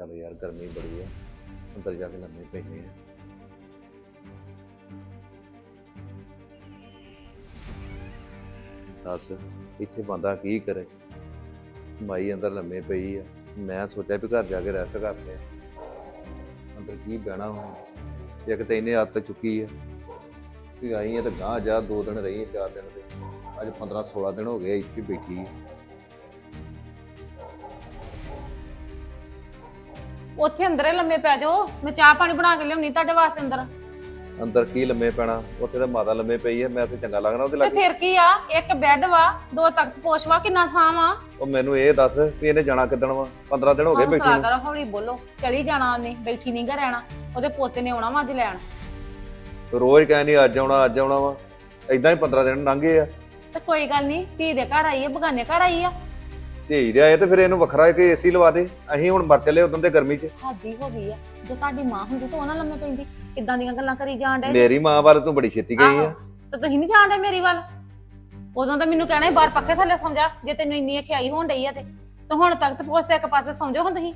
ਚੱਲ ਯਾਰ ਗਰਮੀ ਬੜੀ ਆ। ਅੰਦਰ ਜਾ ਕੇ ਲੰਮੇ ਪੈਨੇ ਆ। ਦੱਸ, ਇੱਥੇ ਬੰਦਾ ਕੀ ਕਰੇ? ਮਾਈ ਅੰਦਰ ਲੰਮੇ ਪਈ ਆ। ਮੈਂ ਸੋਚਿਆ ਵੀ ਘਰ ਜਾ ਕੇ ਰੈਸਟ ਕਰਦੇ ਆ ਅੰਦਰ ਕੀ ਬਹਿਣਾ ਹੁਣ? ਇੱਕ ਤਾਂ ਇਹਨੇ ਆਦਤ ਚੁੱਕੀ ਆ। ਵੀ ਆਈ ਆ ਤਾਂ ਗਾਂ ਜਾ ਦੋ ਦਿਨ ਰਹੀ ਆ, ਚਾਰ ਦਿਨ ਦੇ ਅੱਜ 15 16 ਦਿਨ ਹੋ ਗਏ ਇੱਥੇ ਬੈਠੀ ਆ। ਉੱਥੇ ਅੰਦਰੇ ਲੰਮੇ ਪੈ ਜਾਓ। ਮੈਂ ਚਾਹ ਪਾਣੀ ਬਣਾ ਕੇ ਲਿਆਉਣੀ ਤੁਹਾਡੇ ਵਾਸਤੇ ਅੰਦਰ। ਅੰਦਰ ਕੀ ਲੰਮੇ ਪੈਣਾ? ਉੱਥੇ ਤਾਂ ਮਾਤਾ ਲੰਮੇ ਪਈ ਆ ਮੈਂ ਤੇ ਚੰਗਾ ਲੱਗਣਾ ਉਹਦੇ ਤੇ ਲੱਗੇ। ਫਿਰ ਕੀ ਆ? ਇੱਕ ਬੈੱਡ ਵਾ ਦੋ ਤਖਤ ਪੋਸ਼ ਵਾ ਕਿੰਨਾ ਥਾਂ ਵਾ? ਉਹ ਮੈਨੂੰ ਇਹ ਦੱਸ ਵੀ ਇਹਨੇ ਜਾਣਾ ਕਿੱਦਣ ਵਾ? 15 ਦਿਨ ਹੋ ਗਏ ਬੈਠੀ ਹੌਸਲਾ ਨੂੰ। ਕਰੋ ਹੌਲੀ ਬੋਲੋ। ਚਲੀ ਜਾਣਾ ਉਹਨੇ ਬੈਠੀ ਨਹੀਂ ਗਾ ਰਹਿਣਾ। ਉਹਦੇ ਪੋਤੇ ਨੇ ਆਉਣਾ ਵਾ ਅੱਜ ਲੈਣ। ਰੋਜ਼ ਕਹਿੰਦੀ ਅੱਜ ਆਉਣਾ ਅੱਜ ਆਉਣਾ ਵਾ। ਇਦਾਂ ਹੀ 15 ਦਿਨ ਲੰਘੇ ਆ। ਤੇ ਕੋਈ ਗੱਲ ਨਹੀਂ ਧੀ ਦੇ ਘਰ ਆਈ ਆ ਬਗਾਨੇ ਘਰ ਆਈ ਆ। ਢੇਈ ਦੇ ਆਏ ਤੇ ਫਿਰ ਇਹਨੂੰ ਵੱਖਰਾ ਇੱਕ ਏਸੀ ਲਵਾ ਦੇ। ਅਸੀਂ ਹੁਣ ਮਰ ਚੱਲੇ ਉਦੋਂ ਤੇ ਗਰਮੀ 'ਚ। ਹਾਦੀ ਹੋ ਗਈ ਆ। ਜੇ ਤੁਹਾਡੀ ਮਾਂ ਹੁੰਦੀ ਤਾਂ ਉਹਨਾਂ ਲੰਮੇ ਪੈਂਦੀ। ਕਿੱਦਾਂ ਦੀਆਂ ਗੱਲਾਂ ਕਰੀ ਜਾਣ ਡੇ ਮੇਰੀ ਮਾਂ ਬਾਰੇ ਤੂੰ ਬੜੀ ਛੇਤੀ ਗਈ ਆ। ਤੇ ਤੁਸੀਂ ਨਹੀਂ ਜਾਣ ਡੇ ਮੇਰੀ ਵੱਲ? ਉਦੋਂ ਤਾਂ ਮੈਨੂੰ ਕਹਿਣਾ ਸੀ ਬਾਹਰ ਪੱਖੇ ਥੱਲੇ ਸਮਝਾ ਜੇ ਤੈਨੂੰ ਇੰਨੀ ਅਖਿਆਈ ਹੋਣ ਡਈ ਆ ਤੇ। ਤੇ ਹੁਣ ਪੋਸ਼ ਤੇ ਇੱਕ ਪਾਸੇ ਸਮਝੋ ਹੁਣ ਤੁਸੀਂ।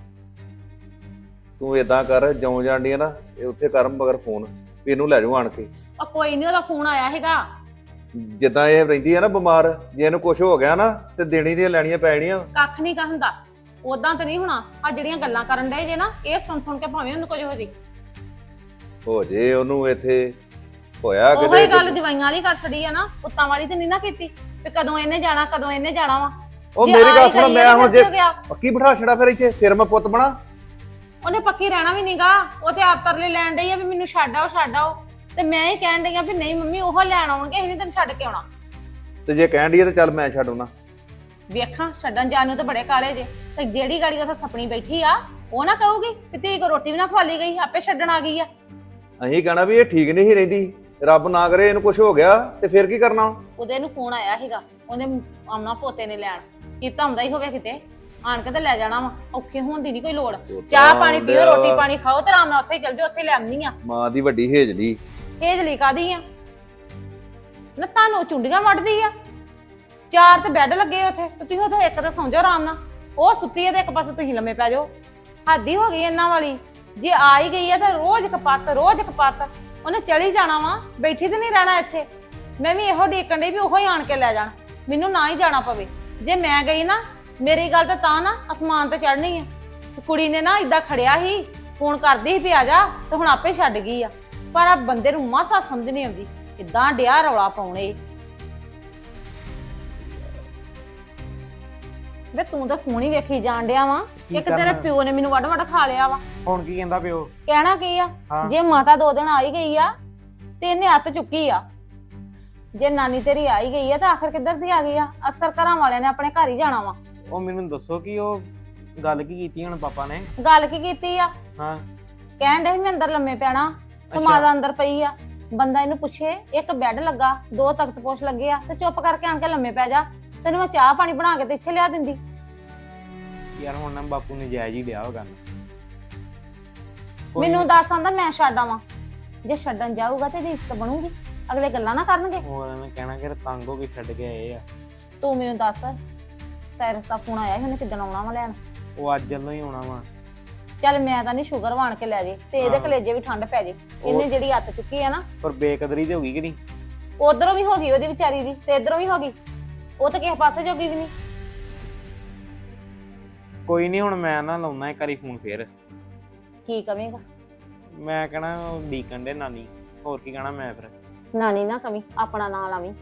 ਤੂੰ ਇਦਾਂ ਕਰ ਜਿਉਂ ਜਾਂਦੀ ਆ ਨਾ ਇਹ ਉੱਥੇ ਕਰ ਮਗਰ ਫੋਨ ਵੀ ਇਹਨੂੰ ਲੈ ਜਾਓ ਆਣ ਕੇ। ਆ ਕੋਈ ਨਹੀਂ ਉਹਦਾ ਫੋਨ ਆਇਆ ਹੈਗਾ। ਜਿੱਦਾਂ ਇਹ ਰਹਿੰਦੀ ਆ ਨਾ ਬਿਮਾਰ ਜੇ ਇਹਨੂੰ ਕੁਝ ਹੋ ਗਿਆ ਨਾ ਤੇ ਦੇਣੀ ਦੀਆਂ ਲੈਣੀਆਂ ਪੈਣੀਆਂ ਕੱਖ ਨਹੀਂ ਕਹੰਦਾ ਉਦਾਂ ਤੇ ਨਹੀਂ ਹੋਣਾ। ਆ ਜਿਹੜੀਆਂ ਗੱਲਾਂ ਕਰਨ ਡਏ ਜੇ ਨਾ ਇਹ ਸੁਣ ਸੁਣ ਕੇ ਭਾਵੇਂ ਉਹਨੂੰ ਕੁਝ ਹੋ ਜੇ। ਹੋ ਜੇ ਉਹਨੂੰ ਇੱਥੇ ਹੋਇਆ ਉਹੀ ਗੱਲ ਜਵਾਈਆਂ ਵਾਲੀ ਕਰ ਛੜੀ ਆ ਨਾ ਪੁੱਤਾਂ ਵਾਲੀ ਤੇ ਨਹੀਂ ਨਾ ਕੀਤੀ। ਵੀ ਕਦੋਂ ਇਹਨੇ ਜਾਣਾ ਕਦੋਂ ਇਹਨੇ ਜਾਣਾ ਵਾ। ਉਹ ਜੇ ਮੇਰੀ ਗੱਲ ਸੁਣ ਮੈਂ ਹੁਣ ਜੇ ਗਿਆ। ਪੱਕੀ ਬਿਠਾ ਛੜਾ ਫਿਰ ਇੱਥੇ ਫਿਰ ਮੈਂ ਪੁੱਤ ਬਣਾ। ਉਹਨੇ ਪੱਕੀ ਰਹਿਣਾ ਵੀ ਨਹੀਂਗਾ ਉਹ ਤੇ ਆਪ ਤਰਲੇ ਲੈਣ ਡਈ ਆ ਵੀ ਮੈਨੂੰ ਛੱਡ ਆਓ ਛੱਡ ਆਓ। ਤੇ ਮੈਂ ਹੀ ਕਹਿਣ ਡਈ ਆ ਵੀ ਨਹੀਂ ਮੰਮੀ ਉਹ ਲੈਣ ਆਉਣਗੇ ਅਸੀਂ ਤੈਨੂੰ ਛੱਡ ਕੇ ਆਉਣਾ। ਤੇ ਜੇ ਕਹਿਣ ਦੀ ਤੇ ਚੱਲ ਮੈਂ ਛੱਡ ਆਉਣਾ। ਵੇਖਾਂ ਛੱਡਣ ਜਾਣ ਨੂੰ ਤੇ ਬੜੇ ਕਾਲੇ ਜੇ। ਤੇ ਜਿਹੜੀ ਗਾੜੀ ਉੱਥੇ ਸਪਣੀ ਬੈਠੀ ਆ ਉਹ ਨਾ ਕਹੂਗੀ ਵੀ ਧੀ ਕੋ ਰੋਟੀ ਵੀ ਨਾ ਖਵਾਲੀ ਗਈ ਆਪੇ ਛੱਡਣ ਆ ਗਈ ਆ। ਅਸੀਂ ਕਹਿਣਾ ਵੀ ਇਹ ਠੀਕ ਨਹੀਂ ਸੀ ਰਹਿੰਦੀ। ਰੱਬ ਨਾ ਕਰੇ ਇਹਨੂੰ ਕੁਝ ਹੋ ਗਿਆ ਤੇ ਫਿਰ ਕੀ ਕਰਨਾ? ਉਹਦੇ ਨੂੰ ਫੋਨ ਆਇਆ ਸੀਗਾ ਉਹਨੇ ਆਉਣਾ ਪੋਤੇ ਨੇ ਲੈਣ। ਕੀ ਧਮਦਾ ਹੀ ਹੋਵੇ ਕਿਤੇ। ਆਣ ਕੇ ਤੇ ਲੈ ਜਾਣਾ ਵਾ ਔਖੇ ਹੋਣ ਦੀ ਨਹੀਂ ਕੋਈ ਲੋੜ। ਚਾਹ ਪਾਣੀ ਪੀਓ ਰੋਟੀ ਪਾਣੀ ਖਾਓ ਤੇ ਆਰਾਮ ਨਾਲ ਉੱਥੇ ਹੀ ਚਲ ਜਾਓ ਉੱਥੇ ਲੈ ਆਉਂਦੀ ਆ। ਮਾਂ ਦੀ ਵੱਡੀ ਹੇਜਲੀ। ਹੇਜਲੀ ਕਾਦੀ ਆ? ਨਾ ਤੁਹਾਨੂੰ ਚੁੰਡੀਆਂ ਵੱਢਦੀ ਆ। ਚਾਰ ਤੇ ਬੈੱਡ ਲੱਗੇ ਆ ਉੱਥੇ, ਤੇ ਤੁਸੀਂ ਉੱਥੇ ਇੱਕ ਤਾਂ ਸੌਂ ਜਾਓ ਆਰਾਮ ਨਾਲ। ਉਹ ਸੁੱਤੀ ਆ ਤੇ ਇੱਕ ਪਾਸੇ ਤੁਸੀਂ ਲੰਮੇ ਪੈ ਜਾਓ। ਹੱਦੀ ਹੋ ਗਈ ਇਹਨਾਂ ਵਾਲੀ। ਜੇ ਆ ਹੀ ਗਈ ਆ ਤਾਂ ਰੋਜ਼ ਕਪੱਤ ਰੋਜ਼ ਕਪੱਤ ਉਹਨੇ ਚਲੀ ਜਾਣਾ ਵਾ, ਬੈਠੀ ਤੇ ਨਹੀਂ ਰਹਿਣਾ ਇੱਥੇ। ਮੈਂ ਵੀ ਇਹੋ ਡੀਕਣ ਡਈ ਵੀ ਉਹੋ ਹੀ ਆਣ ਕੇ ਲੈ ਜਾਣ। ਮੈਨੂੰ ਨਾ ਹੀ ਜਾਣਾ ਪਵੇ। ਜੇ ਮੈਂ ਗਈ ਨਾ, ਮੇਰੀ ਗੱਲ ਤਾਂ ਤਾਂ ਨਾ ਅਸਮਾਨ ਤੇ ਚੜਨੀ ਆ। ਕੁੜੀ ਨੇ ਨਾ ਇਦਾਂ ਖੜਿਆ ਸੀ, ਫੋਨ ਕਰਦੀ ਸੀ ਵੀ ਆ ਜਾ, ਤੇ ਹੁਣ ਆਪੇ ਛੱਡ ਗਈ ਆ। ਪਰ ਆ ਬੰਦੇ ਨੂੰ ਮਾਸਾ ਸਮਝ ਨਹੀਂ ਆਉਂਦੀ ਕਿੱਦਾਂ ਡਿਆ ਰੌਲਾ ਪਾਉਣੇ ਵੇ ਤੂੰ ਤਾਂ ਫੋਨ ਹੀ ਵੇਖੀ ਜਾਣ ਡਿਆ ਵਾ। ਕੀ ਇੱਕ ਤੇਰੇ ਕਰਨਾ? ਪਿਓ ਨੇ ਮੈਨੂੰ ਵੱਡ ਵੱਡ ਖਾ ਲਿਆ ਵਾ। ਹੁਣ ਕੀ ਕਹਿੰਦਾ ਪਿਓ? ਕਹਿਣਾ ਕੀ ਆ? ਹਾਂ। ਜੇ ਮਾਤਾ ਦੋ ਦਿਨ ਆਈ ਗਈ ਆ ਤੇ ਇਹਨੇ ਹੱਥ ਚੁੱਕੀ ਆ। ਜੇ ਨਾਨੀ ਤੇਰੀ ਆਈ ਗਈ ਆ ਤਾਂ ਆਖਰ ਕਿੱਧਰ ਦੀ ਆ ਗਈ ਆ? ਅਕਸਰ ਘਰਾਂ ਵਾਲਿਆਂ ਨੇ ਆਪਣੇ ਘਰ ਹੀ ਜਾਣਾ ਵਾ। ਉਹ ਮੈਨੂੰ ਦੱਸੋ ਕਿ ਉਹ ਗੱਲ ਕੀ ਕੀਤੀ ਹੁਣ ਪਾਪਾ ਨੇ? ਗੱਲ ਕੀ ਕੀਤੀ ਆ? ਹਾਂ। ਕਹਿਣ ਦੇ ਮੈਂ ਅੰਦਰ ਲੰਮੇ ਪੈਣਾ। ਤੇ। ਮਾਤਾ ਅੰਦਰ ਪਈ ਆ। ਬੰਦਾ ਇਹਨੂੰ ਪੁੱਛੇ ਇੱਕ ਬੈੱਡ ਲੱਗਾ ਦੋ ਤਖਤ ਪੋਸ਼ ਲੱਗੇ ਆ ਤੇ ਚੁੱਪ ਕਰਕੇ ਆਣ ਕੇ ਲੰਮੇ ਪੈ ਜਾ। ਤੈਨੂੰ ਮੈਂ ਚਾਹ ਪਾਣੀ ਬਣਾ ਕੇ ਤੇ ਇੱਥੇ ਲਿਆ ਦਿੰਦੀ। ਯਾਰ ਹੁਣ ਨਾ ਬਾਪੂ ਨੇ ਜਾਇਜ਼ ਹੀ ਲਿਆ ਉਹ ਗੱਲ। ਕੋਈ ਮੈਨੂੰ ਦੱਸ ਆਂਦਾ ਮੈਂ ਛੱਡ ਆਵਾਂ। ਜੇ ਛੱਡਣ ਜਾਊਗਾ ਤੇ ਰਿਸ਼ਤ ਬਣੂਗੀ। ਅਗਲੇ ਗੱਲਾਂ ਨਾ ਕਰਨਗੇ। ਹੋਰ ਐਵੇਂ ਕਹਿਣਾ ਕਿ ਤੰਗ ਹੋ ਕੇ ਛੱਡ ਕੇ ਆਏ ਆ। ਤੂੰ ਮੈਨੂੰ ਦੱਸ ਸੈਰਸ ਦਾ ਫੋਨ ਆਇਆ ਸੀ ਉਹਨੇ ਕਿੱਦਣ ਆਉਣਾ ਵਾ ਲੈਣ? ਉਹ ਅੱਜ ਵੱਲੋਂ ਹੀ ਆਉਣਾ ਵਾ। ਚੱਲ ਮੈਂ ਤਾਂ ਨਹੀਂ ਸ਼ੂਗਰ ਵਾਣ ਕੇ ਲੈ ਜੇ ਤੇ ਇਹਦੇ। ਕਲੇਜੇ ਵੀ ਠੰਡ ਪੈ ਜੇ। ਇਹਨੇ ਜਿਹੜੀ ਹੱਥ ਚੁੱਕੀ ਆ ਨਾ ਪਰ ਬੇਕਦਰੀ ਤੇ ਹੋ ਗਈ ਕਿ ਨਹੀਂ? ਉਧਰੋਂ ਵੀ ਹੋ ਗਈ ਉਹਦੀ ਵਿਚਾਰੀ ਦੀ ਤੇ ਇਧਰੋਂ ਵੀ ਹੋ ਗਈ। ਉਹ ਤਾਂ ਕਿਸੇ ਪਾਸੇ ਜੋਗੀ ਵੀ ਨਹੀਂ। ਕੋਈ ਨਹੀਂ ਹੁਣ ਮੈਂ ਨਾ ਲਾਉਣਾ ਇੱਕ ਵਾਰੀ ਫੋਨ ਫੇਰ। ਕੀ ਕਵੇਂਗਾ? ਮੈਂ ਕਹਣਾ ਡੀਕਣ ਦੇ ਨਾਨੀ ਹੋਰ ਕੀ ਕਹਿਣਾ ਮੈਂ ਫਿਰ? ਨਾਨੀ ਨਾ ਕਵੀ ਆਪਣਾ ਨਾਂ ਲਾਵੀਂ।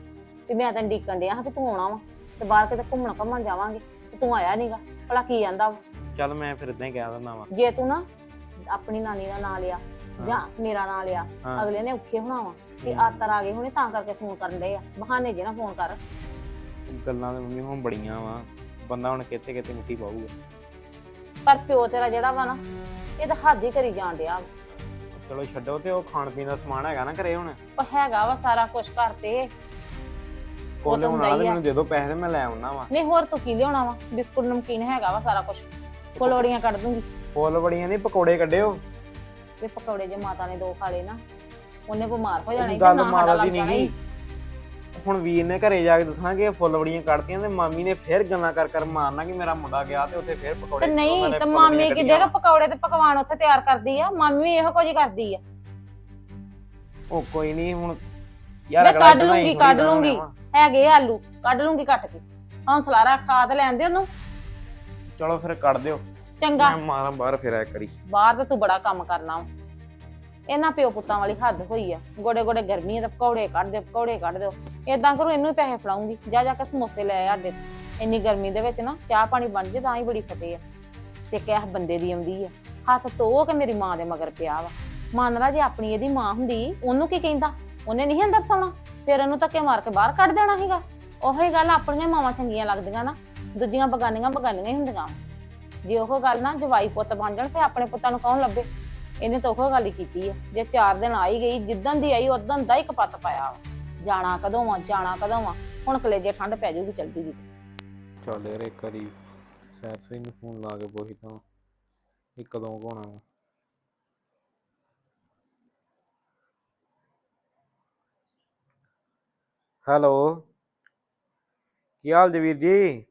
ਵੀ ਮੈਂ ਤੈਨੂੰ ਡੀਕਣ ਡਿਆ ਹਾਂ ਵੀ ਤੂੰ ਆਉਣਾ ਵਾ ਤੇ ਬਾਹਰ ਕਿਤੇ ਘੁੰਮਣ ਘੁੰਮਣ ਜਾਵਾਂਗੇ ਤੇ ਤੂੰ ਆਇਆ ਨਹੀਂਗਾ ਭਲਾ ਕੀ ਆਂਦਾ ਵਾ? ਚੱਲ ਮੈਂ ਫਿਰ ਇਦਾਂ ਹੀ ਕਹਿ ਦਿੰਦਾ ਵਾ। ਜੇ ਤੂੰ ਨਾ ਆਪਣੀ ਨਾਨੀ ਦਾ ਨਾਂ ਲਿਆ ਜਾਂ ਮੇਰਾ ਨਾਂ ਲਿਆ ਹਾਂ। ਅਗਲੇ ਨੇ ਔਖੇ ਹੋਣਾ ਵਾ ਕਿ। ਆਤਰ ਆ ਗਏ ਹੁਣੇ ਤਾਂ ਕਰਕੇ ਫੋਨ ਕਰਨ ਡਏ ਆ। ਬਹਾਨੇ ਜੇ ਨਾ ਫੋਨ ਕਰ। ਗੱਲਾਂ ਤੇ ਮੰਮੀ ਹੁਣ ਬੜੀਆਂ ਵਾ। ਬੰਦਾ ਹੁਣ ਕਿੱਥੇ ਕਿੱਥੇ ਮਿੱਟੀ ਪਾਊਗਾ। ਪਰ ਪਿਓ ਤੇਰਾ ਜਿਹੜਾ ਵਾ ਨਾ ਇਹ ਤਾਂ ਹੱਦ ਹੀ ਕਰੀ ਜਾਣ ਡਿਆ ਵਾ। ਚਲੋ ਛੱਡੋ ਤੇ ਉਹ ਖਾਣ ਪੀਣ ਦਾ ਸਮਾਨ ਹੈਗਾ ਨਾ ਘਰੇ ਹੁਣ। ਉਹ ਹੈਗਾ ਵਾ ਸਾਰਾ ਕੁਝ ਘਰ ਤੇ। ਕੋਨੇ ਤਾਂ ਹੁੰਦਾ ਬਣਾ ਹੀ ਦੇ ਆ। ਮੈਨੂੰ ਦੇ ਦਿਓ ਪੈਸੇ ਤੇ ਮੈਂ ਲੈ ਆਉਣਾ ਵਾ। ਨਹੀਂ ਹੋਰ ਤੂੰ ਕੀ ਲਿਆਉਣਾ ਵਾ? ਬਿਸਕੁਟ ਨਮਕੀਨ ਹੈਗਾ ਵਾ ਸਾਰਾ ਕੁਝ ਫਲੋੜੀਆਂ ਕੱਢ ਦੂੰਗੀ ਫੁੱਲ ਬੜੀਆਂ ਨਹੀਂ ਪਕੌੜੇ ਕੱਢਿਓ ਤੇ ਪਕੌੜੇ ਜੇ ਮਾਤਾ ਨੇ ਦੋ ਖਾ ਲਏ ਨਾ ਉਹਨੇ ਬਿਮਾਰ ਹੋ ਜਾਣਾ ਸੀ ਤੇ ਗੱਲ ਨਾ ਸਾਡਾ ਮਾਤਾ ਲੱਗ ਦੀ ਜਾਣਾ ਨਹੀਂ ਸੀ। ਹੁਣ ਵੀਰ ਨੇ ਘਰੇ ਜਾ ਕੇ ਇਹ ਫੁੱਲ ਬੜੀਆਂ ਕੱਢਤੀਆਂ ਤੇ ਮਾਮੀ ਨੇ ਫੇਰ ਗੱਲਾਂ ਕਰ ਕਰ ਮਾਰਨਾ ਕਿ ਮੇਰਾ ਮੁੰਡਾ ਗਿਆ ਤੇ ਉੱਥੇ ਫੇਰ ਪਕੌੜੇ ਤੇ ਨਹੀਂ ਉਹਨਾਂ ਨੇ ਤੇ ਫੁੱਲ ਮਾਮੀ ਬੜੀਆਂ ਕਿੱਡੇ ਕੁ ਕੱਢੀਆਂ। ਪਕੌੜੇ ਤੇ ਪਕਵਾਨ ਉੱਥੇ ਤਿਆਰ ਕਰਦੀ ਆ ਮਾਮੀ ਵੀ ਇਹੋ ਕੁਝ ਹੀ ਕਰਦੀ ਆ ਉਹ ਕੋਈ ਨਹੀਂ ਹੁਣ ਮੈਂ ਅਗਲਾ ਕੱਢ ਲੂੰਗੀ ਥੋੜ੍ਹੀ ਕੱਢ ਲੂੰਗੀ। ਹੈਗੇ ਆ ਆਲੂ ਕੱਢ ਲੂੰਗੀ ਕੱਟ ਕੇ ਹੌਸਲਾ ਰੱਖ ਖਾ ਤੇ ਲੈਂਦੇ ਉਹਨੂੰ ਚਲੋ ਫਿਰ ਕੱਢ ਦਿਓ। ਚੰਗਾ। ਮੈਂ ਮਾਰਾਂ ਬਾਹਰ ਫਿਰ ਆਇਆ ਕਰੀ। ਬਾਹਰ ਤੇ ਤੂੰ ਬੜਾ ਕੰਮ ਕਰਨਾ ਵਾ। ਇਹਨਾਂ ਪਿਓ ਪੁੱਤਾਂ ਵਾਲੀ ਹੱਦ ਹੋਈ ਆ। ਗੋੜੇ ਗੋੜੇ ਗਰਮੀ ਆ ਤੇ ਪਕੌੜੇ ਕੱਢ ਦੇ ਪਕੌੜੇ ਕੱਢ ਦਿਓ। ਏਦਾਂ ਕਰੋ ਇਹਨੂੰ ਹੀ ਪੈਸੇ ਫੜਾਉਂਗੀ। ਜਾ ਜਾ ਕੇ ਸਮੋਸੇ ਲੈ ਆ ਅੱਡੇ ਤੋਂ। ਇੰਨੀ ਗਰਮੀ ਦੇ ਵਿੱਚ ਨਾ ਚਾਹ ਪਾਣੀ ਬਣ ਜੇ ਤਾਂ ਹੀ ਬੜੀ ਫਤੇ ਆ। ਤੇ ਕਹਿ ਬੰਦੇ ਦੀ ਆਉਂਦੀ ਆ। ਹੱਥ ਧੋ ਕੇ ਮੇਰੀ ਮਾਂ ਦੇ ਮਗਰ ਪਿਆ ਵਾ। ਮੰਨ ਲਾ ਜੇ ਆਪਣੀ ਇਹਦੀ ਮਾਂ ਹੁੰਦੀ ਉਹਨੂੰ ਕੀ ਕਹਿੰਦਾ? ਉਹਨੇ ਨਹੀਂ ਅੰਦਰ ਸੌਣਾ। ਫਿਰ ਉਹਨੂੰ ਧੱਕੇ ਮਾਰ ਕੇ ਬਾਹਰ ਕੱਢ ਦੇਣਾ ਸੀਗਾ। ਉਹੀ ਗੱਲ ਆਪਣੀਆਂ ਮਾਵਾਂ ਚੰਗੀਆਂ ਲੱਗਦੀਆਂ ਨਾ। ਦੂਜੀਆਂ ਬਗਾਨੀਆਂ ਬਗਾਨੀਆਂ ਹੀ ਹੁੰਦੀਆਂ। ਜੇ ਉਹ ਗੱਲ ਨਾ ਜਵਾਈ ਪੁੱਤ ਬਣ ਜਾਣ ਤੇ ਆਪਣੇ ਪੁੱਤਾਂ ਨੂੰ ਕੌਣ ਲੱਭੇ? ਇਹਨੇ ਤਾਂ ਉਹ ਗੱਲ ਹੀ ਕੀਤੀ ਆ। ਜੇ 4 ਦਿਨ ਆਈ ਗਈ, ਜਿੱਦਣ ਦੀ ਆਈ ਉਦੋਂ ਦਾ ਹੀ ਕਪੱਤ ਪਾਇਆ ਜਾਣਾ ਕਦੋਂ ਵਾ ਜਾਣਾ ਕਦੋਂ ਵਾ ਹੁਣ ਕਲੇਜੇ ਠੰਡ ਪੈ ਜੂਗੀ ਚੱਲ ਜੂਗੀ ਚੱਲ ਯਾਰ, ਇੱਕ ਵਾਰੀ ਸੈਰ ਨੂੰ ਫੋਨ ਲਾ ਕੇ ਪੁੱਛਦਾ ਇਹ ਕਦੋਂ ਕੋਣਾ ਵਾ। ਹੈਲੋ, ਕੀ ਹਾਲ ਜੀ ਵੀਰ ਜੀ?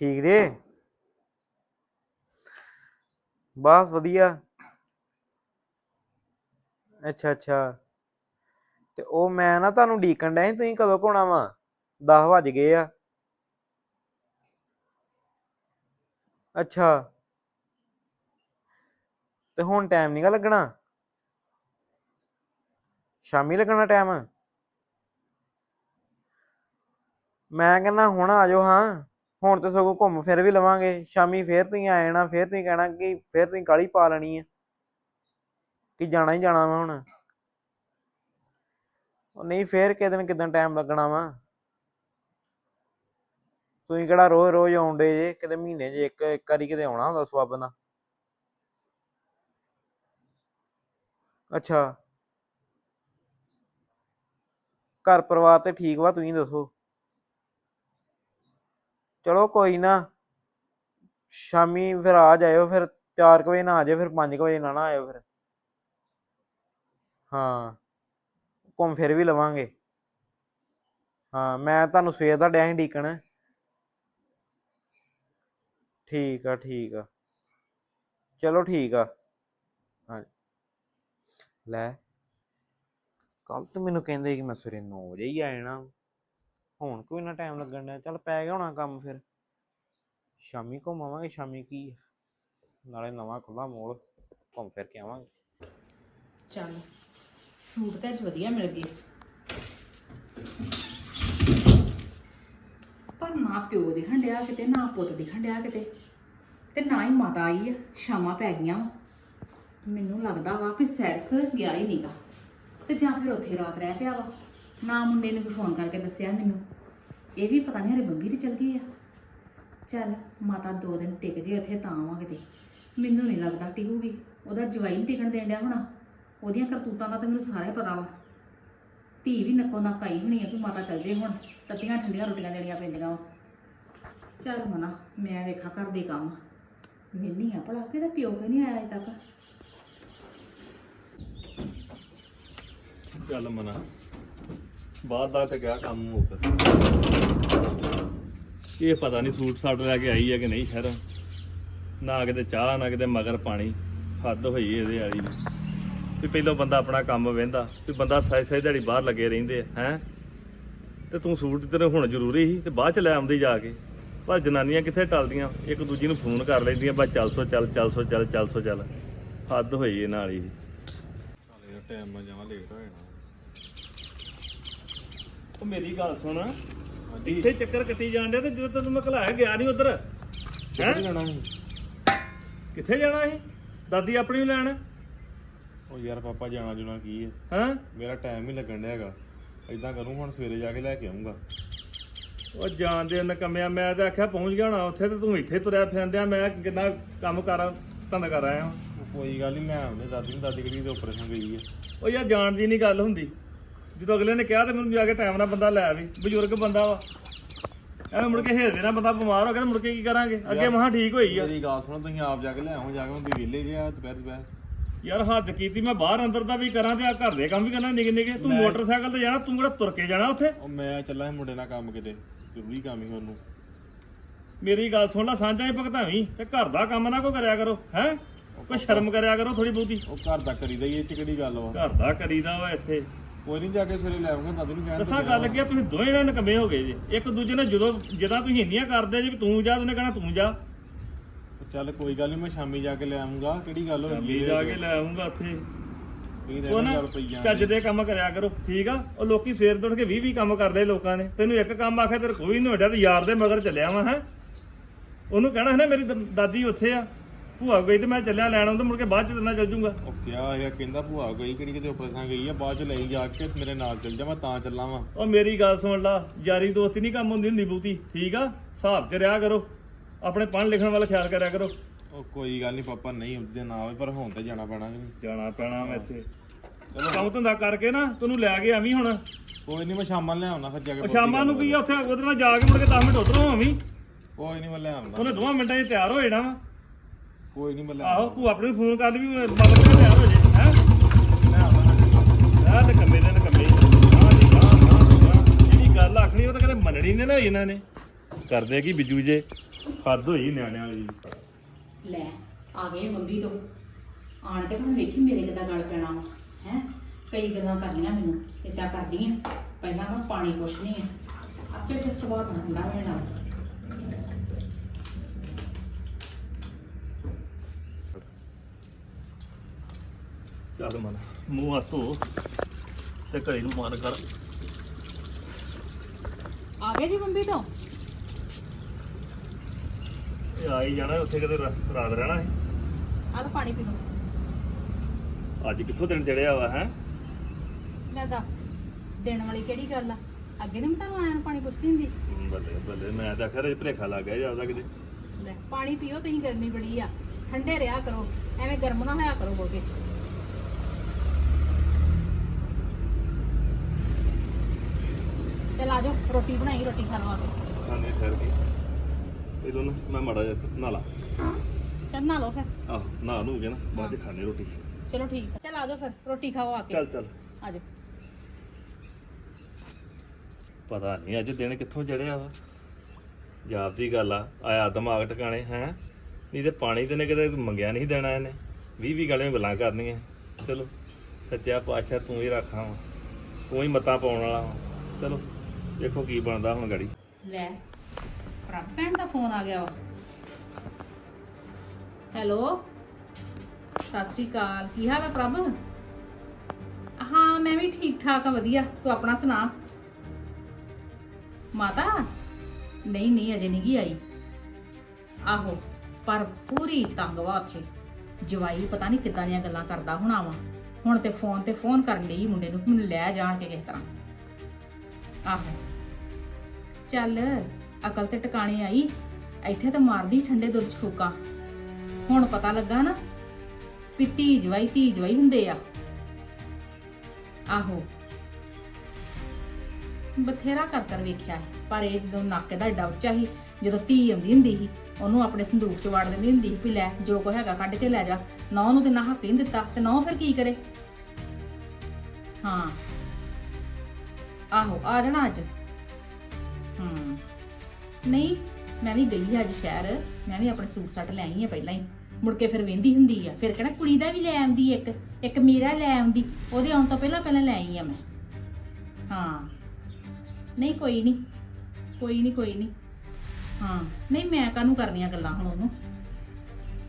ਠੀਕ ਜੀ? ਬਸ ਵਧੀਆ। ਅੱਛਾ ਅੱਛਾ। ਤੇ ਉਹ ਮੈਂ ਨਾ ਤੁਹਾਨੂੰ ਡੀਕਣ ਡਿਆ ਸੀ ਤੁਸੀਂ ਕਦੋਂ ਕੋਣਾ ਵਾ? 10 ਵੱਜ ਗਏ ਆ। ਅੱਛਾ। ਤੇ ਹੁਣ ਟਾਈਮ ਨਹੀਂਗਾ ਲੱਗਣਾ? ਸ਼ਾਮੀ ਲੱਗਣਾ ਟਾਈਮ? ਮੈਂ ਕਹਿੰਦਾ ਹੁਣ ਆ ਜਾਓ ਹਾਂ। ਹੁਣ ਤੇ ਸਗੋਂ ਘੁੰਮ ਫਿਰ ਵੀ ਲਵਾਂਗੇ, ਸ਼ਾਮੀ ਫੇਰ ਤੁਸੀਂ ਆ ਜਾਣਾ, ਫੇਰ ਤੁਸੀਂ ਕਹਿਣਾ ਕਿ ਫੇਰ ਤੁਸੀਂ ਕਾਲੀ ਪਾ ਲੈਣੀ ਹੈ ਕਿ ਜਾਣਾ ਹੀ ਜਾਣਾ ਵਾ ਹੁਣ। ਉਹ ਨਹੀਂ, ਫੇਰ ਕਿਸ ਦਿਨ ਕਿਦਾਂ ਟਾਈਮ ਲੱਗਣਾ ਵਾ। ਤੁਸੀਂ ਕਿਹੜਾ ਰੋਜ਼ ਰੋਜ਼ ਆਉਂਦੇ ਜੇ, ਕਿਤੇ ਮਹੀਨੇ 'ਚ ਇੱਕ ਇੱਕ ਵਾਰੀ ਕਿਤੇ ਆਉਣਾ ਹੁੰਦਾ ਸਵਾਬ ਨਾਲ। ਅੱਛਾ। ਘਰ ਪਰਿਵਾਰ ਤੇ ਠੀਕ ਵਾ, ਤੁਸੀਂ ਦੱਸੋ। ਚਲੋ ਕੋਈ ਨਾ, ਸ਼ਾਮੀ ਫਿਰ ਆ ਜਾਇਓ, ਫਿਰ 4 ਵਜੇ ਨਾ ਆ ਜਾਇਓ, ਫਿਰ 5 ਵਜੇ ਨਾ ਨਾ ਆਇਓ ਫਿਰ। ਹਾਂ, ਘੁੰਮ ਫਿਰ ਵੀ ਲਵਾਂਗੇ। ਹਾਂ, ਮੈਂ ਤੁਹਾਨੂੰ ਸਵੇਰ ਦਾ ਡੈਂ ਢੀਕਣ ਠੀਕ ਆ ਠੀਕ ਆ। ਚਲੋ ਠੀਕ ਆ। ਹਾਂ। ਲੈ ਕੱਲ ਤੂੰ ਮੈਨੂੰ ਕਹਿੰਦੇ ਕਿ ਮੈਂ ਸਵੇਰੇ 9 ਵਜੇ ਹੀ ਆ ਜਾਣਾ। ਹੁਣ ਕੋਈ ਨਾ ਟਾਈਮ ਲੱਗਣ ਡਿਆ? ਚੱਲ ਪੈ ਗਿਆ ਹੋਣਾ ਕੰਮ ਫਿਰ। ਸ਼ਾਮੀ ਘੁੰਮਾਵਾਂਗੇ ਸ਼ਾਮੀ ਕੀ ਆ। ਨਾਲੇ ਨਵਾਂ ਖੁੱਲਾ ਮੋਲ ਘੁੰਮ ਫਿਰ ਕੇ ਆਵਾਂਗੇ। ਚੱਲ, ਸੂਟ ਤਾਂ ਅੱਜ ਵਧੀਆ ਮਿਲ ਗਏ। ਪਰ ਨਾ ਪਿਓ ਦਿਖਣ ਡਿਆ ਕਿਤੇ, ਨਾ ਪੁੱਤ ਦਿਖਣ ਡਿਆ ਕਿਤੇ। ਤੇ ਨਾ ਹੀ ਮਾਤਾ ਆਈ ਆ ਸ਼ਾਮਾਂ ਪੈ ਗਈਆਂ ਵਾਂ। ਮੈਨੂੰ ਲੱਗਦਾ ਵਾ ਕਿ ਸੈਰਸ ਗਿਆ ਹੀ ਨਹੀਂਗਾ ਤੇ ਜਾਂ ਫਿਰ ਉੱਥੇ ਰਾਤ ਰਹਿ ਪਿਆ ਵਾ। ਨਾ ਮੁੰਡੇ ਨੇ ਕੋਈ ਫੋਨ ਕਰਕੇ ਦੱਸਿਆ ਮੈਨੂੰ। ਇਹ ਵੀ ਪਤਾ ਨਹੀਂ ਹਰੇ ਬੰਬੀ ਤੇ ਚਲ ਗਈ ਆ। ਚੱਲ ਮਾਤਾ ਦੋ ਦਿਨ ਟਿਕ ਜੇ ਉੱਥੇ ਤਾਂ ਆਵਾਂ ਕਿਤੇ ਮੈਨੂੰ ਨਹੀਂ ਲੱਗਦਾ ਟਿਕੂਗੀ। ਉਹਦਾ ਜਵਾਈ ਟਿਕਣ ਦੇਣ ਡਿਆ ਹੋਣਾ। ਉਹਦੀਆਂ ਕਰਤੂਤਾਂ ਦਾ ਤਾਂ ਮੈਨੂੰ ਸਾਰਾ ਹੀ ਪਤਾ ਵਾ। ਧੀ ਵੀ ਨੱਕੋ ਨੱਕ ਆਈ ਹੋਣੀ ਆ ਕਿ ਮਾਤਾ ਚੱਲ ਜੇ ਹੁਣ। ਤੱਤੀਆਂ ਠੰਡੀਆਂ ਰੋਟੀਆਂ ਦੇਣੀਆਂ ਪੈਂਦੀਆਂ ਵਾ। ਚੱਲ ਮਨਾ, ਮੈਂ ਵੇਖਾਂ ਘਰ ਦੇ ਕੰਮ। ਮੈਨੀ ਆ ਭਲਾ ਕਿ ਪਿਓ ਕਿਉਂ ਨਹੀਂ ਆਇਆ ਅਜੇ ਤੱਕ। ਚੱਲ ਮਨਾ। ਬਾਅਦ ਦਾ ਤੇ ਗਿਆ ਕੰਮ ਮੁੱਕ। ਇਹ ਪਤਾ ਨਹੀਂ ਸੂਟ ਸਾਟ ਲੈ ਕੇ ਆਈ ਹੈ ਕਿ ਨਹੀਂ ਸ਼ਹਿਰ ਨਾ ਕਿਤੇ ਚਾਹ, ਨਾ ਕਿਤੇ ਮਗਰ ਪਾਣੀ। ਹੱਦ ਹੋਈ ਇਹਦੇ ਵਾਲੀ। ਦੀ। ਪਹਿਲਾਂ ਬੰਦਾ ਆਪਣਾ ਕੰਮ ਵੇਂਦਾ, ਵੀ ਬੰਦਾ ਸਾਈ ਸਾਈ ਦਿਹਾੜੀ ਬਾਹਰ ਲੱਗੇ ਰਹਿੰਦੇ ਆ, ਹੈ? ਤੇ ਤੂੰ ਸੂਟ ਤੇਰੇ ਹੁਣ ਜ਼ਰੂਰੀ ਸੀ, ਤੇ ਬਾਅਦ ਚ ਲੈ ਆਉਂਦੀ ਜਾ ਕੇ। ਪਰ ਜਨਾਨੀਆਂ ਕਿੱਥੇ ਟਲਦੀਆਂ? ਇੱਕ ਦੂਜੀ ਨੂੰ ਫੋਨ ਕਰ ਲੈਂਦੀਆਂ, ਬਸ ਚੱਲ ਸੋ, ਚੱਲ ਚੱਲ ਸੋ, ਚੱਲ ਚੱਲ ਸੋ, ਚੱਲ। ਹੱਦ ਹੋਈ ਇਹ ਨਾਲ ਹੀ। ਟਾਈਮ ਨਾਲ ਜਾਵਾਂ ਲੇਟ ਹੋ ਜਾਣਾ। ਉਹ ਮੇਰੀ ਗੱਲ ਸੁਣ। ਇੱਥੇ ਚੱਕਰ ਕੱਟੀ ਜਾਂਦੇ ਤੇ ਜਦੋਂ ਤੈਨੂੰ ਮੈਂ ਘਲਾਇਆ ਗਿਆ ਨਹੀਂ ਉਧਰ। ਕਿੱਥੇ ਜਾਣਾ ਸੀ? ਕਿੱਥੇ ਜਾਣਾ ਸੀ? ਦਾਦੀ ਆਪਣੀ ਨੂੰ ਲੈਣ। ਉਹ ਯਾਰ ਪਾਪਾ ਜਾਣਾ ਜੁਣਾ ਕੀ ਹੈ? ਹਾਂ? ਮੇਰਾ ਟਾਈਮ ਹੀ ਲੱਗਣ ਡਿਆ ਹੈਗਾ। ਇਦਾਂ ਕਰੂੰ ਹੁਣ ਸਵੇਰੇ ਜਾ ਕੇ ਲੈ ਕੇ ਆਉਂਗਾ ਉਹ ਜਾਣਦੇ ਨਕਮਿਆ ਮੈਂ ਤਾਂ ਆਖਿਆ ਪਹੁੰਚ ਗਿਆ ਹੋਣਾ ਉੱਥੇ ਤੇ ਤੂੰ ਇੱਥੇ ਤੁਰਿਆ ਫਿਰਦਿਆ ਮੈਂ ਕਿੰਨਾ ਕੰਮ ਕਰ ਧੰਦਾ ਕਰ ਆਇਆ। ਕੋਈ ਗੱਲ ਨਹੀਂ ਲੈ ਆਉਂਦੇ ਦਾਦੀ ਨੂੰ ਦਾਦੀ ਕਿਹੜੀ ਦੇ ਆਪਰੇਸ਼ਨ ਗਈ ਹੈ? ਉਹ ਯਾਰ ਜਾਣ ਦੀ ਨਹੀਂ ਗੱਲ ਹੁੰਦੀ। ਜਦੋਂ ਅਗਲੇ ਨੇ ਕਿਹਾ ਤੇ ਮੈਨੂੰ ਜਾ ਕੇ ਟਾਈਮ ਨਾਲ ਬੰਦਾ ਲੈ ਆਵੀ ਬਜ਼ੁਰਗ ਬੰਦਾ ਵਾ। ਐਵੇਂ ਮੁੜ ਕੇ ਹੇਰਦੇ ਨਾ ਬੰਦਾ ਬਿਮਾਰ ਹੋ ਗਿਆ ਤੇ ਮੁੜ ਕੇ ਕੀ ਕਰਾਂਗੇ? ਅੱਗੇ ਮਹਾ ਠੀਕ ਹੋਈ ਆ। ਮੇਰੀ ਗੱਲ ਸੁਣੋ ਤੁਸੀਂ ਆਪ ਜਾ ਕੇ ਲੈ ਆਓ ਜਾ ਕੇ ਹੁੰਦੀ ਵਿਹਲੇ ਜੇ ਆ ਦੁਪਹਿਰ ਦੁਪਹਿਰ। ਯਾਰ ਹੱਦ ਕੀਤੀ ਮੈਂ ਬਾਹਰ ਅੰਦਰ ਦਾ ਵੀ ਕਰਾਂ ਤੇ ਆ ਘਰ ਦੇ ਕੰਮ ਵੀ ਕਰਨਾ ਨਿੱਕੇ ਨਿੱਕੇ ਤੂੰ ਮੋਟਰਸਾਈਕਲ ਤੇ ਜਾਣਾ ਤੂੰ ਕਿਹੜਾ ਤੁਰ ਕੇ ਜਾਣਾ ਉੱਥੇ? ਉਹ ਮੈਂ ਚੱਲਾ ਸੀ ਮੁੰਡੇ ਨਾਲ ਕੰਮ ਕਿਤੇ ਜ਼ਰੂਰੀ ਕੰਮ ਹੀ ਉਹਨੂੰ। ਮੇਰੀ ਗੱਲ ਸੁਣ ਲੈ ਸਾਂਝਾ ਹੀ ਭਗਤਾਵੀਂ ਤੇ ਘਰ ਦਾ ਕੰਮ ਨਾ ਕੋ ਕਰਿਆ ਕਰੋ ਹੈ? ਕੋਈ ਸ਼ਰਮ ਕਰਿਆ ਕਰੋ ਥੋੜੀ ਬਹੁਤੀ। ਉਹ ਘਰ ਦਾ ਕਰੀਦਾ ਹੀ ਇਹ ਚ ਕਿਹੜੀ ਗੱਲ ਵਾ? ਘਰ ਦਾ ਕਰੀਦਾ ਵਾ ਇੱਥੇ। ਕੋਈ ਨਹੀਂ ਜਾ ਕੇ ਸਵੇਰੇ ਲੈ ਆਉਂਗਾ ਦਾਦੀ ਨੂੰ ਕਹਿਣ ਦੱਸਾਂ ਗੱਲ ਕੀ ਆ ਤੁਸੀਂ ਦੋਵੇਂ ਜਣੇ ਨਕਮੇ ਹੋ ਗਏ ਜੀ। ਇੱਕ ਦੂਜੇ ਨਾਲ ਜਦੋਂ ਜਦੋਂ ਤੁਸੀਂ ਇੰਨੀਆਂ ਕਰਦੇ ਜੀ ਵੀ ਤੂੰ ਜਾ ਉਹਨੇ ਕਹਣਾ ਤੂੰ ਜਾ। ਚੱਲ ਕੋਈ ਗੱਲ ਨਹੀਂ ਮੈਂ ਸ਼ਾਮੀ ਜਾ ਕੇ ਲੈ ਆਉਂਗਾ ਕਿਹੜੀ ਗੱਲ ਹੋਈ? ਵੀ ਜਾ ਕੇ ਲੈ ਆਉਂਗਾ ਉੱਥੇ। ਉਹ ਨਾ ਚੱਜ ਦੇ ਕੰਮ ਕਰਿਆ ਕਰੋ ਠੀਕ ਆ? ਉਹ ਲੋਕੀ ਸਵੇਰ ਤੋਂ ਉੱਠ ਕੇ 20 20 ਕੰਮ ਕਰਦੇ ਲੋਕਾਂ ਨੇ। ਤੈਨੂੰ ਇੱਕ ਕੰਮ ਆਖਿਆ ਤੇ ਕੋਈ ਨਹੀਂ ਹੋੜਿਆ ਤੇ ਯਾਰ ਦੇ ਮਗਰ ਚੱਲਿਆ ਵਾ ਹੈ? ਉਹਨੂੰ ਕਹਿਣਾ ਹੈ ਨਾ ਮੇਰੀ ਦਾਦੀ ਉੱਥੇ ਆ। ਭੂਆ ਗਈ ਤੇ ਮੈਂ ਚੱਲਿਆ ਲੈਣ ਆਉਂਦਾ ਮੁੜ ਕੇ ਬਾਅਦ ਚ ਤੇਰੇ ਨਾਲ ਚੱਲ ਜੂੰਗਾ। ਉਹ ਕਿਹਾ ਹੈਗਾ ਕਹਿੰਦਾ ਭੂਆ ਗਈ ਕਿਹੜੀ ਕਿਤੇ ਉੱਪਰ ਥਾਂ ਗਈ ਆ ਬਾਅਦ ਚ ਲਈ ਜਾ ਕੇ ਮੇਰੇ ਨਾਲ ਚੱਲ ਜਾ ਮੈਂ ਤਾਂ ਚੱਲਾਂ ਵਾਂ। ਉਹ ਮੇਰੀ ਗੱਲ ਸੁਣ ਲਾ ਯਾਰੀ ਦੋਸਤੀ ਨਹੀਂ ਕੰਮ ਹੁੰਦੀ ਹੁੰਦੀ ਬਹੁਤੀ ਠੀਕ ਆ? ਹਿਸਾਬ ਚ ਰਿਹਾ ਕਰੋ ਆਪਣੇ ਪੜ੍ਹਨ ਲਿਖਣ ਵੱਲ ਖਿਆਲ ਕਰਿਆ ਕਰੋ। ਉਹ ਕੋਈ ਗੱਲ ਨਹੀਂ ਪਾਪਾ ਨਹੀਂ ਉਹਦੇ ਨਾ ਆਵੇ ਪਰ ਹੁਣ ਤੇ ਜਾਣਾ ਪੈਣਾ ਕਿ ਜਾਣਾ ਪੈਣਾ ਮੈਂ ਇੱਥੇ। ਕੰਮ ਧੰਦਾ ਕਰਕੇ ਨਾ ਤੈਨੂੰ ਲੈ ਕੇ ਆਵੀਂ ਹੁਣ। ਕੋਈ ਨਹੀਂ ਮੈਂ ਸ਼ਾਮਾਂ ਲੈ ਆਉਣਾ ਫਿਰ ਜਾ ਕੇ ਉਹ ਸ਼ਾਮਾਂ ਨੂੰ ਕੀ ਆ ਉੱਥੇ ਉਹਦੇ ਨਾਲ ਜਾ ਕੇ ਮੁੜ ਕੇ 10 ਮਿੰਟ ਉਧਰੋਂ ਆਵੀਂ। ਕੋਈ ਨਹੀਂ ਮੈਂ ਲੈ ਆਉਂਦਾ। ਉਹਨੇ ਦੋਵਾਂ ਮਿੰਟਾਂ 'ਚ ਤਿਆਰ ਹੋ ਜਾਣਾ ਵਾ। ਕੋਈ ਨਹੀਂ ਮੈਂ ਲੈ ਆਹੋ ਤੂੰ ਆਪਣੇ ਫੋਨ ਕਰ ਵੀ ਮਗਰ ਤੇ ਤਿਆਰ ਹੋ ਜੇ ਹੈ? ਲੈ ਆਉਂਦਾ ਆ ਤੇ ਕੰਮੇ ਦੇ ਨੇ ਕੰਮੇ ਹਾਂ ਜੀ ਹਾਂ ਹਾਂ ਜੀ, ਹਾਂ। ਜਿਹੜੀ ਗੱਲ ਆਖਣੀ ਉਹ ਤਾਂ ਕਦੇ ਮੰਨਣੀ ਨਹੀਂ ਨਾ ਹੋਈ ਇਹਨਾਂ ਨੇ। ਕਰਦੇ ਕੀ ਬਿੱਜੂ ਜੇ? ਹੱਦ ਹੋਈ ਨਿਆਣਿਆਂ ਵਾਲੀ ਲੈ ਆ ਗਏ ਮੰਮੀ ਤੋਂ। ਆਣ ਕੇ ਤੁਹਾਨੂੰ ਵੇਖੀ ਮੇਰੇ ਕਿੱਦਾਂ ਗੱਲ ਪੈਣਾ ਹੈ? ਕਈ ਗੱਲਾਂ ਕਰਨੀਆਂ ਮੈਨੂੰ ਇਦਾਂ ਕਰਦੀ ਆ। ਪਹਿਲਾਂ ਮੈਂ ਪਾਣੀ ਪੁੱਛਣੀ ਆ। ਆਪੇ ਫਿਰ ਸਵਾਦ ਹੁੰਦਾ ਮੈਨਾਂ ਚੱਲ ਮਨ। ਮੂੰਹ ਹੱਥ ਧੋ ਤੇ ਘਰੇ ਨੂੰ ਮਨ ਕਰ। ਆ ਗਏ ਜੀ ਮੰਮੀ ਤੋਂ? ਇਹ ਆ ਹੀ ਜਾਣਾ ਉੱਥੇ ਕਿਤੇ ਰਾ- ਰਾਤ ਰਹਿਣਾ ਹੈ ਆਹ ਲਓ ਪਾਣੀ ਪੀ ਲਓ। ਅੱਜ ਕਿੱਥੋਂ ਦਿਨ ਚੜਿਆ ਵਾ ਹੈ? ਲੈ ਦੱਸ ਦੇਣ ਵਾਲੀ ਕਿਹੜੀ ਗੱਲ ਆ? ਅੱਗੇ ਨਹੀਂ ਤੁਹਾਨੂੰ ਆਇਆ ਨੂੰ ਪਾਣੀ ਪੁੱਛਦੀ ਹੁੰਦੀ? ਬੱਲੇ ਬੱਲੇ ਮੈਂ ਤਾਂ ਖਰੇ ਭਰੇਖਾ ਲੱਗ ਗਿਆ ਜਾਂਦਾ ਕਿਤੇ। ਲੈ ਪਾਣੀ ਪੀਓ ਤੁਸੀਂ ਗਰਮੀ ਬੜੀ ਆ। ਠੰਡੇ ਰਿਹਾ ਕਰੋ ਐਵੇਂ ਗਰਮ ਨਾ ਹੋਇਆ ਕਰੋ ਬਹੁਤੇ। ਚਲ ਆ ਜਾਓ ਰੋਟੀ ਬਣਾਈ ਰੋਟੀ ਖਾ ਲਓ ਆ ਕੇ ਖਾਣੇ ਠਹਿਰ ਕੇ ਇਹ ਨਾ ਮੈਂ ਮਾੜਾ ਜਿਹਾ ਨਾਲਾ ਚੱਲ ਨਾ ਲਓ ਫਿਰ। ਆਹ ਨਾ ਨੂੰ ਗਿਆ ਨਾ ਬਾਅਦ ਚ ਖਾਣੇ ਰੋਟੀ। ਚਲੋ ਠੀਕ ਚਲ ਆ ਜਾਓ ਫਿਰ ਰੋਟੀ ਖਾਓ ਆ ਕੇ। ਚੱਲ ਚੱਲ। ਆ ਜਾਓ। ਪਤਾ ਨਹੀਂ ਅੱਜ ਦਿਨ ਕਿੱਥੋਂ ਚੜਿਆ ਵਾ। ਜਾਬ ਦੀ ਗੱਲ ਆ ਆਇਆ ਦਿਮਾਗ ਟਿਕਾਣੇ ਹੈ? ਨਹੀਂ ਤੇ ਪਾਣੀ ਤੇ ਨੇ ਕਿਤੇ ਮੰਗਿਆ ਨਹੀਂ ਦੇਣਾ ਇਹਨੇ। 20 20 ਗਾਲੀਆਂ ਗੱਲਾਂ ਕਰਨੀਆਂ। ਚਲੋ ਸੱਚਾ ਪਾਤਸ਼ਾਹ ਤੂੰ ਹੀ ਰੱਖਾਂ ਵਾ ਤੂੰ ਹੀ ਮੱਤਾਂ ਪਾਉਣ ਵਾਲਾ ਵਾ। ਚਲੋ। ਦੇਖੋ ਕੀ ਬਣਦਾ ਹੁਣ ਗੜੀ। ਲੈ ਪ੍ਰਭ ਭੈਣ ਦਾ ਫੋਨ ਆ ਗਿਆ ਵਾ। ਹੈਲੋ, ਸਤਿ ਸ੍ਰੀ ਅਕਾਲ, ਕੀ ਹਾਲ ਹੈ ਪ੍ਰਭ? ਹਾਂ, ਮੈਂ ਵੀ ਠੀਕ ਠਾਕ ਆ, ਵਧੀਆ। ਤੂੰ ਆਪਣਾ ਸੁਣਾ? ਮਾਤਾ, ਨਹੀਂ ਨਹੀਂ, ਅਜੇ ਨਹੀਂ ਗਈ ਆਈ। ਆਹੋ, ਪਰ ਪੂਰੀ ਤੰਗ ਵਾ ਉੱਥੇ। ਜਵਾਈ ਪਤਾ ਨਹੀਂ ਕਿੱਦਾਂ ਦੀਆਂ ਗੱਲਾਂ ਕਰਦਾ ਹੋਣਾ ਵਾ। ਹੁਣ ਤੇ ਫੋਨ ਤੇ ਫੋਨ ਕਰਨ ਲਈ ਮੁੰਡੇ ਨੂੰ ਕਿ ਮੈਨੂੰ ਲੈ ਜਾਣ ਕੇ ਕਿਸ ਤਰ੍ਹਾਂ। ਆਹੋ। ਚੱਲ, ਅਕਲ ਤੇ ਟਿਕਾਣੇ ਆਈ, ਇੱਥੇ ਤਾਂ ਮਾਰਦੀ ਠੰਡੇ ਦੁੱਧ ਚ ਫੂਕਾਂ। ਹੁਣ ਪਤਾ ਲੱਗਾ ਨਾ ਵੀ ਧੀ ਜਵਾਈ ਧੀ ਜਵਾਈ ਹੁੰਦੇ ਆ। ਆਹੋ। ਬਥੇਰਾ ਕਰ ਕਰ ਵੇਖਿਆ ਹੈ ਪਰ ਇਹ ਜਦੋਂ ਨੱਕ ਦਾ ਏਡਾ ਉੱਚਾ ਸੀ, ਜਦੋਂ ਧੀ ਆਉਂਦੀ ਹੁੰਦੀ ਸੀ, ਉਹਨੂੰ ਆਪਣੇ ਸੰਦੂਕ ਚ ਵਾੜ ਦਿੰਦੀ ਹੁੰਦੀ ਸੀ ਵੀ ਲੈ, ਜੋ ਕੋ ਹੈਗਾ ਕੱਢ ਕੇ ਲੈ ਜਾ। ਨਾ ਉਹਨੂੰ ਤੇ ਨਾ ਹੱਕ ਹੀ ਨਹੀਂ ਦਿੱਤਾ, ਤੇ ਨੌ ਫਿਰ ਕੀ ਕਰੇ? ਹਾਂ। ਆਹੋ, ਆ ਜਾਣਾ ਅੱਜ। ਹਮ। ਨਹੀਂ, ਮੈਂ ਵੀ ਗਈ ਅੱਜ ਸ਼ਹਿਰ। ਮੈਂ ਵੀ ਆਪਣੇ ਸੂਟ ਸੱਟ ਲੈ ਆਈ ਆ ਪਹਿਲਾਂ ਹੀ। ਮੁੜ ਕੇ ਫਿਰ ਵੇਂਦੀ ਹੁੰਦੀ ਆ। ਫਿਰ ਕਿਹੜਾ ਕੁੜੀ ਦਾ ਵੀ ਲੈ ਆਉਂਦੀ ਇੱਕ? ਇੱਕ ਮੇਰਾ ਲੈ ਆਉਂਦੀ। ਉਹਦੇ ਆਉਣ ਤੋਂ ਪਹਿਲਾਂ ਪਹਿਲਾਂ ਲੈ ਆਈ ਆ ਮੈਂ। ਹਾਂ। ਨਹੀਂ, ਕੋਈ ਨਹੀਂ। ਕੋਈ ਨਹੀਂ ਕੋਈ ਨਹੀਂ। ਹਾਂ। ਨਹੀਂ, ਮੈਂ ਕਾਹਨੂੰ ਕਰਨੀਆਂ ਗੱਲਾਂ ਹੁਣ ਉਹਨੂੰ?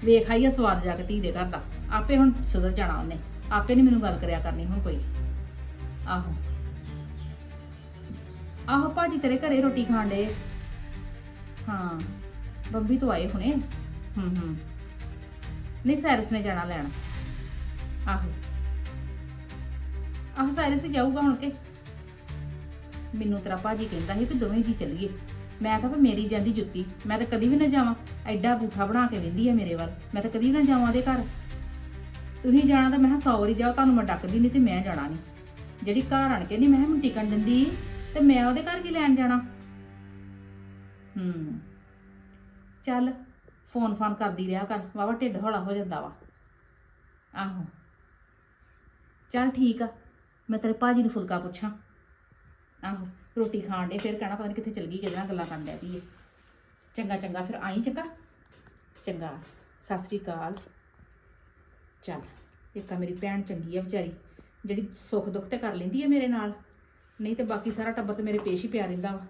ਵੇਖ ਆਈ ਆ ਸਵਾਦ ਜਾ ਕੇ ਧੀ ਦੇ ਘਰ ਦਾ। ਆਪੇ ਹੁਣ ਸੁਧਰ ਜਾਣਾ ਉਹਨੇ। ਆਪੇ ਨਹੀਂ ਮੈਨੂੰ ਗੱਲ ਕਰਿਆ ਕਰਨੀ ਹੁਣ ਕੋਈ। ਆਹੋ। ਆਹੋ ਭਾਜੀ ਤੇਰੇ ਘਰੇ ਰੋਟੀ ਖਾਣ ਡੇ ਹਾਂ, ਬੰਬੀ ਤੋਂ ਆਏ ਹੁਣੇ। ਹੂੰ ਹੂੰ। ਨਹੀਂ, ਸਾਇਰਸ ਨੇ ਜਾਣਾ ਲੈਣ। ਆਹੋ। ਆਹੋ, ਸਾਇਰਸ ਹੀ ਜਾਊਗਾ ਹੁਣ ਕੇ? ਮੈਨੂੰ ਤੇਰਾ ਭਾਜੀ ਕਹਿੰਦਾ ਸੀ ਕਿ ਦੋਵੇਂ ਜੀ ਚੱਲੀਏ। ਮੈਂ ਕਿਹਾ ਵੀ ਮੇਰੀ ਜਾਂਦੀ ਜੁੱਤੀ। ਮੈਂ ਤਾਂ ਕਦੀ ਵੀ ਨਾ ਜਾਵਾਂ। ਐਡਾ ਬੂਠਾ ਬਣਾ ਕੇ ਵਿੰਦੀ ਹੈ ਮੇਰੇ ਵੱਲ। ਮੈਂ ਤਾਂ ਕਦੀ ਵੀ ਨਾ ਜਾਵਾਂ ਉਹਦੇ ਘਰ। ਤੁਸੀਂ ਜਾਣਾ ਤਾਂ ਮੈਂ ਕਿਹਾ ਸੌ ਵਾਰੀ ਜਾਓ, ਤੁਹਾਨੂੰ ਮੈਂ ਡੱਕਦੀ ਨਹੀਂ ਤੇ ਮੈਂ ਜਾਣਾ ਨਹੀਂ। ਜਿਹੜੀ ਘਰ ਆਣ ਕੇ ਨਹੀਂ, ਮੈਂ ਕਿਹਾ ਮੈਨੂੰ ਟਿਕਣ ਦਿੰਦੀ ਤੇ ਮੈਂ ਉਹਦੇ ਘਰ ਕੀ ਲੈਣ ਜਾਣਾ। ਹੂੰ। ਚੱਲ, ਫੋਨ ਫਾਨ ਕਰਦੀ ਰਿਹਾ ਕਰ। ਵਾਵਾ ਢਿੱਡ ਹੌਲਾ ਹੋ ਜਾਂਦਾ ਵਾ। ਆਹੋ। ਚੱਲ ਠੀਕ ਆ, ਮੈਂ ਤੇਰੇ ਭਾਜੀ ਨੂੰ ਫੁਲਕਾ ਪੁੱਛਾਂ। ਆਹੋ, ਰੋਟੀ ਖਾਣ ਦੇ ਫਿਰ ਕਹਿਣਾ ਪਤਾ ਨਹੀਂ ਕਿੱਥੇ ਚਲ ਗਈ, ਕਿਹਦੇ ਨਾਲ ਗੱਲਾਂ ਕਰਨ ਡੈ ਪਈ ਏ। ਚੰਗਾ ਚੰਗਾ, ਫਿਰ ਆਈ, ਚੰਗਾ। ਚੰਗਾ, ਸਤਿ ਸ੍ਰੀ ਅਕਾਲ। ਚੱਲ, ਇੱਕ ਤਾਂ ਮੇਰੀ ਭੈਣ ਚੰਗੀ ਆ ਵਿਚਾਰੀ, ਜਿਹੜੀ ਸੁੱਖ ਦੁੱਖ ਤੇ ਕਰ ਲੈਂਦੀ ਹੈ ਮੇਰੇ ਨਾਲ। ਨਹੀਂ ਤੇ ਬਾਕੀ ਸਾਰਾ ਟੱਬਰ ਤੇ ਮੇਰੇ ਪੇਸ਼ ਹੀ ਪਿਆ ਰਹਿੰਦਾ ਵਾ।